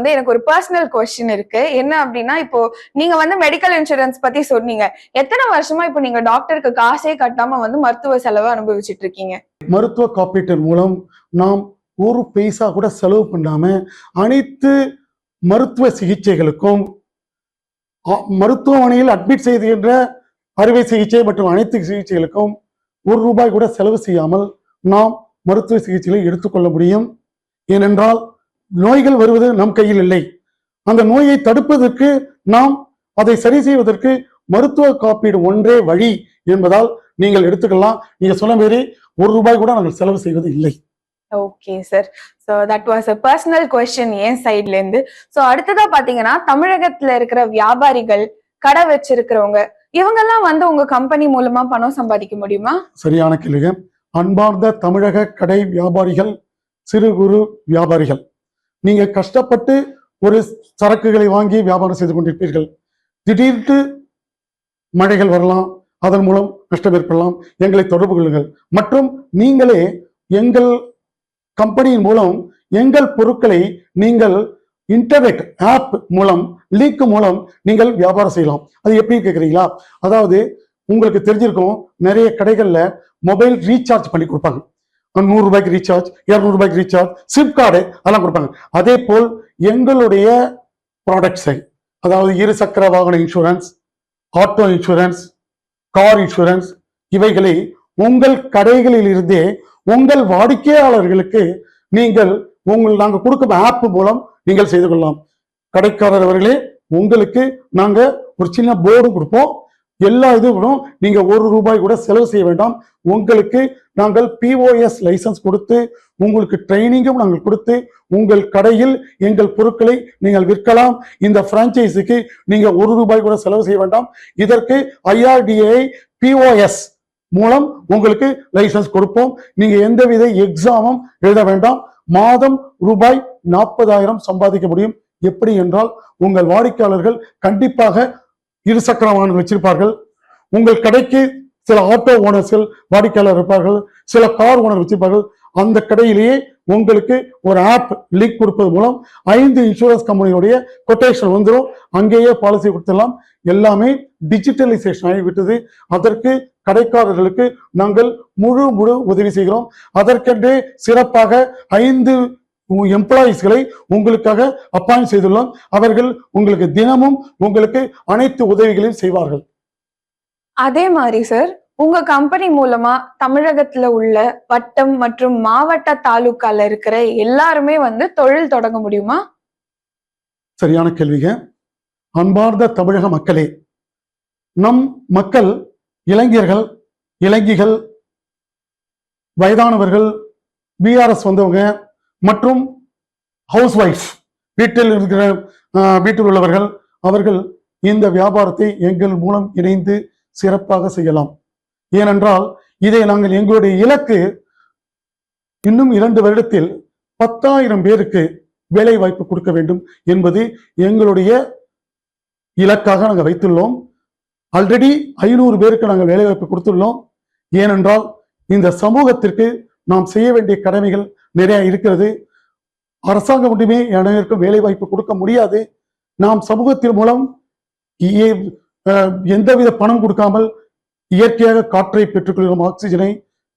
வந்து எனக்கு ஒரு பர்சனல் கொஸ்டின் இருக்கு. என்ன அப்படின்னா இப்போ நீங்க வந்து மெடிக்கல் இன்சூரன்ஸ் பத்தி சொன்னீங்க. எத்தனை வருஷமா இப்போ நீங்க டாக்டருக்கு காசே கட்டாம வந்து மருத்துவ செலவு அனுபவிச்சுட்டு இருக்கீங்க? மருத்துவ காப்பீட்டின் மூலம் நாம் ஒரு பைசா கூட செலவு பண்ணாம அனைத்து மருத்துவ சிகிச்சைகளுக்கும் மருத்துவமனையில் அட்மிட் செய்கின்ற அறுவை சிகிச்சை மற்றும் அனைத்து சிகிச்சைகளுக்கும் ஒரு ரூபாய் கூட செலவு செய்யாமல் நாம் மருத்துவ சிகிச்சைகளை எடுத்துக்கொள்ள முடியும். ஏனென்றால் நோய்கள் வருவது நம் கையில் இல்லை. அந்த நோயை தடுப்பதற்கு நாம் அதை சரி செய்வதற்கு மருத்துவ காப்பீடு ஒன்றே வழி என்பதால் நீங்கள் எடுத்துக்கலாம். நீங்க சொன்ன மாதிரி ஒரு ரூபாய் கூட நாங்கள் செலவு செய்வது இல்லை. Okay sir so that was a personal question என் சைட்ல இருந்து. ஸோ அடுத்ததா பாத்தீங்கன்னா தமிழகத்துல இருக்கிற வியாபாரிகள் கடை வச்சிருக்கிறவங்க இவங்கெல்லாம் வந்து உங்க கம்பெனி மூலமா பணம் சம்பாதிக்க முடியுமா? சரியான கேள்வி அன்பார்ந்த தமிழக கடை வியாபாரிகள் சிறு குறு வியாபாரிகள் நீங்க கஷ்டப்பட்டு ஒரு சரக்குகளை வாங்கி வியாபாரம் செய்து கொண்டிருப்பீர்கள். திடீர்னு மழைகள் வரலாம் அதன் மூலம் நஷ்டம் ஏற்படலாம். எங்களை தொடர்பு கொள்ளுங்கள். மற்றும் நீங்களே எங்கள் கம்பெனியின் மூலம் எங்கள் பொருட்களை நீங்கள் இன்டர்நெட் ஆப் மூலம் லிங்க் மூலம் நீங்கள் வியாபாரம் செய்யலாம். அது எப்படி கேட்குறீங்களா அதாவது உங்களுக்கு தெரிஞ்சிருக்கும் நிறைய கடைகளில் மொபைல் ரீசார்ஜ் பண்ணி கொடுப்பாங்க. நூறு ரூபாய்க்கு ரீசார்ஜ் இருநூறு ரூபாய்க்கு ரீசார்ஜ் சிம் கார்டு அதெல்லாம் கொடுப்பாங்க. அதே போல் எங்களுடைய ப்ராடக்ட்ஸை அதாவது இரு சக்கர வாகன insurance auto insurance car insurance இவைகளை உங்கள் கடைகளில் இருந்தே உங்கள் வாடிக்கையாளர்களுக்கு நீங்கள் உங்கள் நாங்கள் கொடுக்கும் ஆப் மூலம் நீங்கள் செய்து கொள்ளலாம். கடைக்காரர் அவர்களே உங்களுக்கு நாங்கள் ஒரு சின்ன போர்டு கொடுப்போம். எல்லா இதுவும் நீங்க ஒரு ரூபாய் கூட செலவு செய்ய வேண்டாம். உங்களுக்கு நாங்கள் பிஓஎஸ் லைசன்ஸ் கொடுத்து உங்களுக்கு ட்ரைனிங்கும் நாங்கள் கொடுத்து உங்கள் கடையில் எங்கள் பொருட்களை நீங்கள் விற்கலாம். இந்த பிரான்ச்சைஸுக்கு நீங்க ஒரு ரூபாய் கூட செலவு செய்ய வேண்டாம். இதற்கு ஐஆர்டிஏ பிஓஎஸ் மூலம் உங்களுக்கு லைசன்ஸ் கொடுப்போம். நீங்க எந்தவித எக்ஸாமும் எழுத வேண்டாம். மாதம் ரூபாய் நாற்பதாயிரம் சம்பாதிக்க முடியும். எப்படி என்றால் உங்கள் வாடிக்கையாளர்கள் கண்டிப்பாக இருசக்கர வாகனம் வச்சிருப்பார்கள். உங்கள் கடைக்கு சில ஆட்டோ ஓனர்ஸ்கள் வாடிக்கையாளர் இருப்பார்கள். சில கார் ஓனர் வச்சிருப்பார்கள். அந்த கடையிலேயே உங்களுக்கு ஒரு ஆப் லிங்க் கொடுப்பது மூலம் ஐந்து இன்சூரன்ஸ் கம்பெனியுடைய கொட்டேஷன் வந்துடும் அங்கேயே பாலிசி கொடுத்துடலாம். எல்லாமே டிஜிட்டலைசேஷன் ஆகிவிட்டது அதற்கு கடைக்காரர்களுக்கு நாங்கள் முழு முழு உதவி செய்கிறோம். அதற்கென்றே சிறப்பாக ஐந்து எம்ப்ளாயிஸ்களை உங்களுக்காக அப்பாயிண்ட் செய்துள்ளோம். அவர்கள் உங்களுக்கு தினமும் உங்களுக்கு அனைத்து உதவிகளையும் செய்வார்கள். அதே மாதிரி சார் உங்க கம்பெனி மூலமா தமிழகத்துல உள்ள வட்டம் மற்றும் மாவட்ட தாலுக்கால இருக்கிற எல்லாருமே வந்து தொழில் தொடங்க முடியுமா? சரியான கேள்விங்க. அன்பார்ந்த தமிழக மக்களே நம் மக்கள் இளைஞர்கள் இளைஞிகள் வயதானவர்கள் பிஆர்எஸ் வந்தவங்க மற்றும் ஹவுஸ் ஒய்ஃப் வீட்டில் இருக்கிற வீட்டில் உள்ளவர்கள் அவர்கள் இந்த வியாபாரத்தை எங்கள் மூலம் இணைந்து சிறப்பாக செய்யலாம். ஏனென்றால் இதை நாங்கள் எங்களுடைய இலக்கு இன்னும் இரண்டு வருடத்தில் பத்தாயிரம் பேருக்கு வேலை வாய்ப்பு கொடுக்க வேண்டும் என்பது எங்களுடைய இலக்காக நாங்கள் வைத்துள்ளோம். ஆல்ரெடி ஐநூறு பேருக்கு நாங்கள் வேலைவாய்ப்பு கொடுத்துள்ளோம். ஏனென்றால் இந்த சமூகத்திற்கு நாம் செய்ய வேண்டிய கடமைகள் நிறைய இருக்கிறது. அரசாங்கம் மட்டுமே அனைவருக்கும் வேலை வாய்ப்பு கொடுக்க முடியாது. நாம் சமூகத்தின் மூலம் இ- எந்தவித பணம் கொடுக்காமல் இயற்கையாக காற்றை பெற்றுக்கொள்கிறோம் ஆக்சிஜனை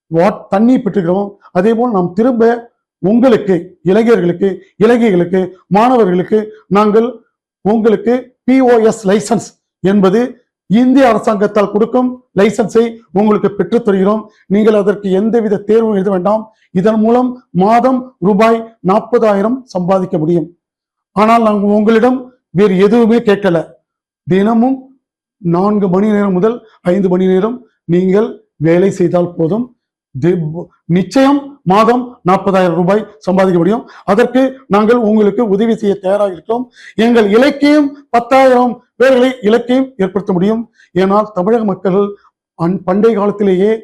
வாட் தண்ணி பெற்றுக்கிறோம். அதே போல் நாம் திரும்ப உங்களுக்கு இளைஞர்களுக்கு இலங்கைகளுக்கு மாணவர்களுக்கு நாங்கள் உங்களுக்கு பிஓஎஸ் லைசன்ஸ் என்பது இந்திய அரசாங்கத்தால் கொடுக்கும் லைசன்ஸை உங்களுக்கு பெற்றுத் தருகிறோம். நீங்கள் அதற்கு எந்தவித தேர்வும் எழுத வேண்டாம். இதன் மூலம் மாதம் ரூபாய் நாற்பதாயிரம் சம்பாதிக்க முடியும். ஆனால் நாங்கள் உங்களிடம் வேறு எதுவுமே கேட்கல. தினமும் நான்கு மணி நேரம் முதல் ஐந்து மணி நேரம் நீங்கள் வேலை செய்தால் போதும். தி- நிச்சயம் மாதம் நாற்பதாயிரம் ரூபாய் சம்பாதிக்க முடியும். அதற்கு நாங்கள் உங்களுக்கு உதவி செய்ய தயாராக இருக்கிறோம். எங்கள் இலக்கியம் பத்தாயிரம் பேர்களை இலக்கியம் ஏற்படுத்த முடியும். ஏனால் தமிழக மக்கள் அன் பண்டைய காலத்திலேயே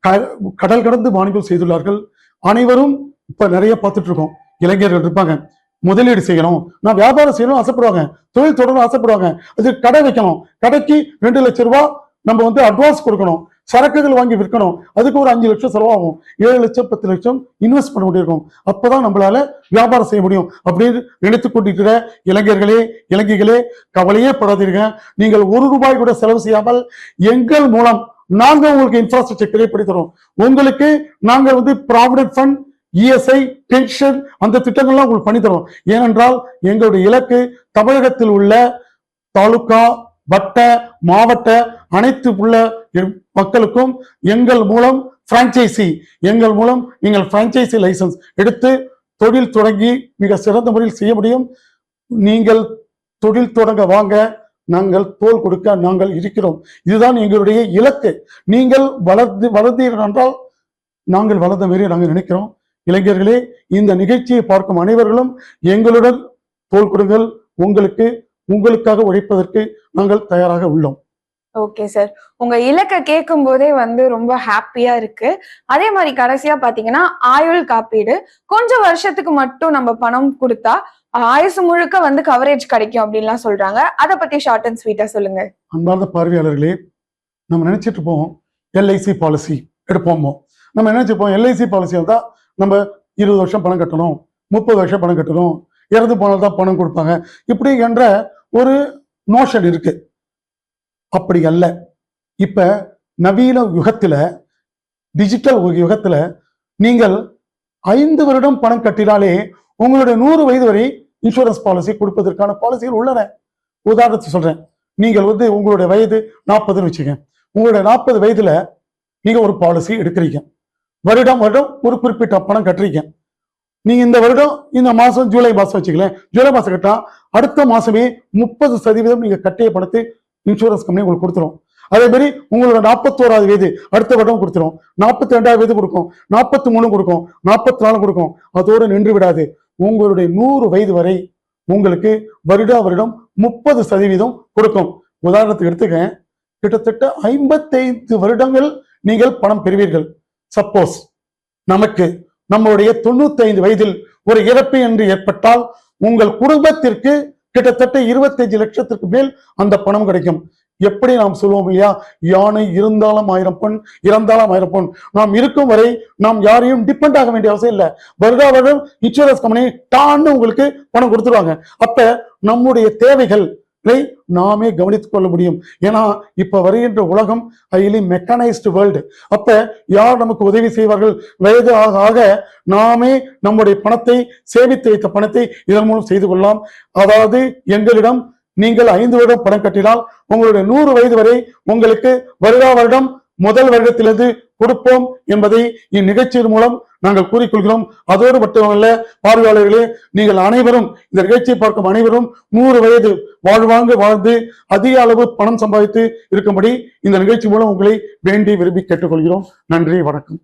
க- கடல் கடந்து வாணிபம் செய்துள்ளார்கள். அனைவரும் இப்ப நிறைய பார்த்துட்டு இருக்கோம். இளைஞர்கள் இருப்பாங்க. முதலீடு செய்யணும். நான் வியாபாரம் செய்யணும் ஆசைப்படுவாங்க. தொழில் தொடரணும் ஆசைப்படுவாங்க. அது கடை வைக்கணும். கடைக்கு ரெண்டு லட்சம் ரூபாய் நம்ம வந்து அட்வான்ஸ் கொடுக்கணும். சரக்குகள் வாங்கி விற்கணும். அதுக்கு ஒரு அஞ்சு லட்சம் செலவாகும். ஏழு லட்சம் பத்து லட்சம் இன்வெஸ்ட் பண்ண வேண்டியிருக்கும். அப்போதான் நம்மளால வியாபாரம் செய்ய முடியும். அப்படின்னு நினைத்து கொண்டிருக்கிற இளைஞர்களே இளைஞர்களே கவலையே படாதீர்கள் நீங்கள் ஒரு ரூபாய் கூட செலவு செய்யாமல் எங்கள் மூலம் நாங்க உங்களுக்கு இன்ஃப்ராஸ்ட்ரக்சர் கிரியேட் பண்ணி தரோம். உங்களுக்கு நாங்க வந்து ப்ராவிடன்ட் ஃபண்ட் இஎஸ்ஐ பென்ஷன் அந்த திட்டங்கள்லாம் உங்களுக்கு பண்ணி தரோம். ஏனென்றால் எங்களுடைய இலக்கு தமிழகத்தில் உள்ள தாலுகா வட்ட மாவட்ட அனைத்து உள்ள மக்களுக்கும் எங்கள் மூலம் பிரான்ச்சைசி எங்கள் மூலம் நீங்கள் பிரான்ச்சைசி லைசன்ஸ் எடுத்து தொழில் தொடங்கி மிக சிறந்த முறையில் செய்ய முடியும். நீங்கள் தொழில் தொடங்க வாங்க நாங்கள் தோல் கொடுக்க நாங்கள் இருக்கிறோம். இதுதான் எங்களுடைய இலக்கு. நீங்கள் வளர்ந்து வளர்ந்தீர்கள் என்றால் நாங்கள் வளர்ந்த மாரி நாங்கள் நினைக்கிறோம். இளைஞர்களே இந்த நிகழ்ச்சியை பார்க்கும் அனைவர்களும் எங்களுடன் தோல் கொடுங்கள். உங்களுக்கு உங்களுக்காக உழைப்பதற்கு நாங்கள் தயாராக உள்ளோம். ஓகே சார் உங்க இலக்க கேட்கும் போதே வந்து ரொம்ப ஹாப்பியா இருக்கு. அதே மாதிரி கடைசியா பாத்தீங்கன்னா ஆயுள் காப்பீடு. கொஞ்சம் வருஷத்துக்கு மட்டும் நம்ம பணம் கொடுத்தா ஆயுசு முழுக்க வந்து கவரேஜ் கிடைக்கும் அப்படின்லாம் சொல்றாங்க. அதை பத்தி ஷார்ட் அண்ட் ஸ்வீட்டா சொல்லுங்க. அன்பார்ந்த பார்வையாளர்களே நம்ம நினைச்சிட்டு இருப்போம் எல்ஐசி பாலிசி எடுப்போமோ? நம்ம நினைச்சிருப்போம் எல்ஐசி பாலிசி வந்தா நம்ம இருபது வருஷம் பணம் கட்டணும் முப்பது வருஷம் பணம் கட்டணும் இறந்து போனால் தான் பணம் கொடுப்பாங்க. இப்படி என்ற ஒரு நோஷன் இருக்கு. அப்படி அல்ல. இப்ப நவீன யுகத்துல டிஜிட்டல் யுகத்துல நீங்கள் ஐந்து வருடம் பணம் கட்டினாலே உங்களுடைய நூறு வயது வரை இன்சூரன்ஸ் பாலிசி கொடுப்பதற்கான பாலிசிகள் உள்ளன. உதாரணத்துக்கு சொல்றேன். நீங்கள் வந்து உங்களுடைய வயது நாற்பதுன்னு வச்சுங்க. உங்களுடைய நாற்பது வயதுல நீங்க ஒரு பாலிசி எடுக்கிறீங்க. வருடம் வருடம் ஒரு குறிப்பிட்ட பணம் கட்டுறீங்க. நீங்க இந்த வருடம் இந்த மாசம் ஜூலை மாசம் வச்சுக்கலேன். ஜூலை மாசம் கட்டா அடுத்த மாசமே முப்பது சதவீதம் நீங்க கட்டிய பணத்தை இன்சூரன்ஸ் கம்பெனி உங்களுக்கு கொடுத்துரும். அதே மாதிரி உங்களோட நாற்பத்தோராவது வயது அடுத்த வருடம் கொடுத்துரும். நாற்பத்தி ரெண்டாவது வயது கொடுக்கும். நாற்பத்தி மூணு கொடுக்கும். நாற்பத்தி நாலு கொடுக்கும். அதோடு நின்று விடாது. உங்களுடைய நூறு வயது வரை உங்களுக்கு வருடா வருடம் முப்பது சதவீதம் கொடுக்கும். உதாரணத்துக்கு எடுத்துக்க கிட்டத்தட்ட ஐம்பத்தைந்து வருடங்கள் நீங்கள் பணம் பெறுவீர்கள். சப்போஸ் நமக்கு நம்மளுடைய தொண்ணூத்தைந்து வயதில் ஒரு இறப்பு என்று ஏற்பட்டால் உங்கள் குடும்பத்திற்கு கிட்டத்தட்ட இருபத்தஞ்சு லட்சத்திற்கு மேல் அந்த பணம் கிடைக்கும். எப்படி நாம் சொல்லுவோம் இல்லையா? யானை இருந்தாலும் ஆயிரம் பொன் இறந்தாலும் ஆயிரம் பொன். நாம் இருக்கும் வரை நாம் யாரையும் டிபெண்ட் ஆக வேண்டிய அவசியம் இல்லை. வருடா வருடம் இன்சூரன்ஸ் கம்பெனி டான்னு உங்களுக்கு பணம் கொடுத்துருவாங்க. அப்ப நம்முடைய தேவைகள் நாமே கவனித்துக் கொள்ள முடியும். ஏன்னா இப்ப வருகின்ற உலகம் ஹைலி மெக்கனைஸ்டு வேர்ல்டு அப்ப யார் நமக்கு உதவி செய்வார்கள்? வயது ஆக ஆக நாமே நம்முடைய பணத்தை சேமித்து வைத்த பணத்தை இதன் மூலம் செய்து கொள்ளலாம். அதாவது எங்களிடம் நீங்கள் ஐந்து வருடம் பணம் கட்டினால் உங்களுடைய நூறு வயது வரை உங்களுக்கு வருடா வருடம் முதல் வருடத்திலிருந்து கொடுப்போம் என்பதை இந்நிகழ்ச்சியின் மூலம் நாங்கள் கூறிக்கொள்கிறோம். அதோடு மட்டுமல்ல பார்வையாளர்களே நீங்கள் அனைவரும் இந்த நிகழ்ச்சியை பார்க்கும் அனைவரும் நூறு வயது வாழ்வாங்க வாழ்ந்து அதிக அளவு பணம் சம்பாதித்து இருக்கும்படி இந்த நிகழ்ச்சி மூலம் உங்களை வேண்டி விரும்பி கேட்டுக்கொள்கிறோம். நன்றி வணக்கம்.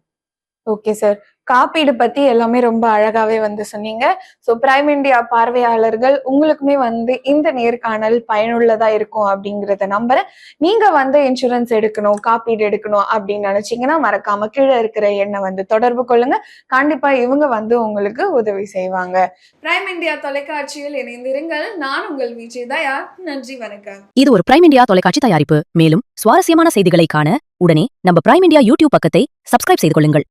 ஓகே சார் காப்பீடு பத்தி எல்லாமே ரொம்ப அழகாவே வந்து சொன்னீங்க. ஸோ பிரைம் இந்தியா பார்வையாளர்கள் உங்களுக்குமே வந்து இந்த நேர்காணல் பயனுள்ளதா இருக்கும் அப்படிங்கறத நம்புறேன். நீங்க வந்து இன்சூரன்ஸ் எடுக்கணும் காப்பீடு எடுக்கணும் அப்படின்னு நினைச்சீங்கன்னா மறக்காம கீழே இருக்கிற எண்ணை வந்து தொடர்பு கொள்ளுங்க. கண்டிப்பா இவங்க வந்து உங்களுக்கு உதவி செய்வாங்க. பிரைம் இந்தியா தொலைக்காட்சியில் இணைந்திருங்கள். நான் உங்கள் விஜய் தயா நன்றி வணக்கம். இது ஒரு பிரைம் இந்தியா தொலைக்காட்சி தயாரிப்பு. மேலும் சுவாரஸ்யமான செய்திகளை காண உடனே நம்ம பிரைம் இந்தியா யூடியூப் பக்கத்தை சப்ஸ்கிரைப் செய்து கொள்ளுங்கள்.